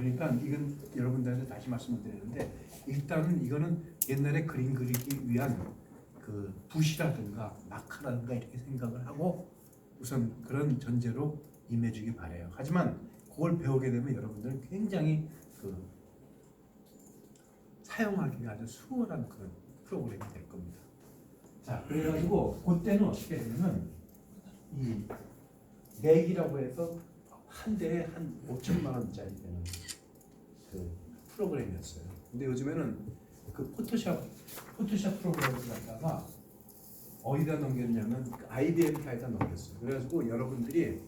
그러니까 이건 여러분들한테 다시 말씀을 드리는데 일단은 이거는 옛날에 그림 그리기 위한 그 붓이라든가 마카라든가 이렇게 생각을 하고 우선 그런 전제로 임해주기 바래요. 하지만 그걸 배우게 되면 여러분들은 굉장히 그 사용하기가 아주 수월한 그런 프로그램이 될 겁니다. 자, 그래가지고 그때는 어떻게 되냐면 이 내기라고 해서 한 대에 한 5천만 원짜리 되는 그 프로그램이었어요. 근데 요즘에는 그 포토샵 포토샵 프로그램을 갖다가 어디다 넘겼냐면 그 IBM사에다 넘겼어요. 그래가지고 여러분들이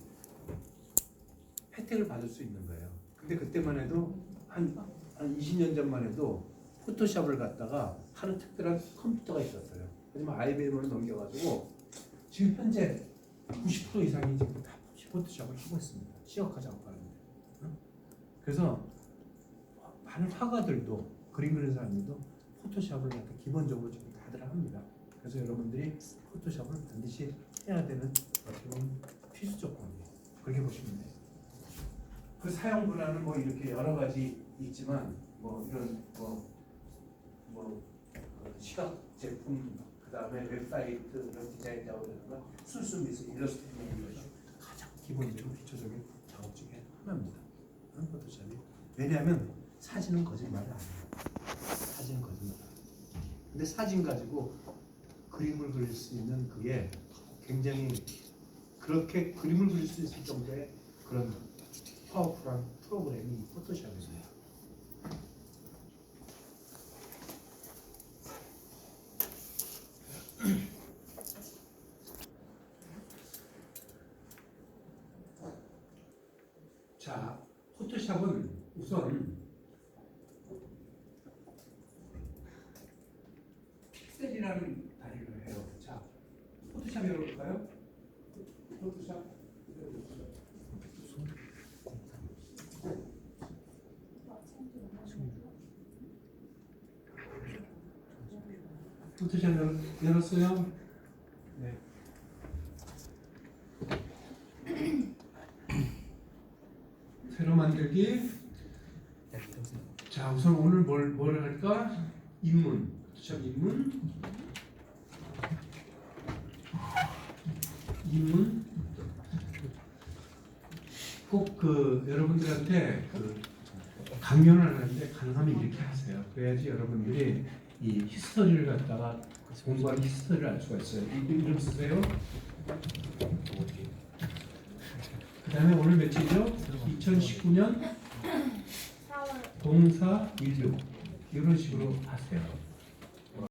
혜택을 받을 수 있는 거예요. 근데 그때만 해도 한, 한 20년 전만 해도 포토샵을 갖다가 하는 특별한 컴퓨터가 있었어요. 하지만 IBM으로 넘겨가지고 지금 현재 90% 이상이 지금 다 포토샵을 하고 있습니다. 시각화 작업하는데. 응? 그래서 많은 화가들도 그림 그리는 사람들도 포토샵을 갖다 기본적으로 지금 다들 합니다. 그래서 여러분들이 포토샵을 반드시 해야 되는 어떻게 필수 조건이에요. 그렇게 보시면 돼요. 그 사용 분야는 뭐 이렇게 여러 가지 있지만 뭐 이런 뭐, 뭐 어, 시각 제품 그 다음에 웹사이트 이런 디자인 작업이라든가 순수 미술 일러스트레이션 기본적인 기초적인 작업 중에 하나입니다. 응? 포토샵이 왜냐하면 사진은 거짓말이 아니에요. 사진은 거짓말. 근데 사진 가지고 그림을 그릴 수 있는 그게 굉장히 그렇게 그림을 그릴 수 있을 정도의 그런 파워풀한 프로그램이 포토샵입니다. 자, 포토샵은 우선 픽셀이라는 단위를 해요. 자, 포토샵 열어볼까요? 포토샵? 포토샵 열, 열었어요? 네. 새로 만들기. 자, 우선 오늘 뭘, 뭘 할까? 인문. 포토샵 인문. 인문. 꼭 그 여러분들한테 그 강연을 하는데 가능하면 이렇게 하세요. 그래야지 여러분들이 이 히스토리를 갖다가 공부하는 히스토리를 알 수가 있어요. 이- 이름 쓰세요. 그 다음에 오늘 며칠이죠? 2019년 4월 0416 이런 식으로 하세요.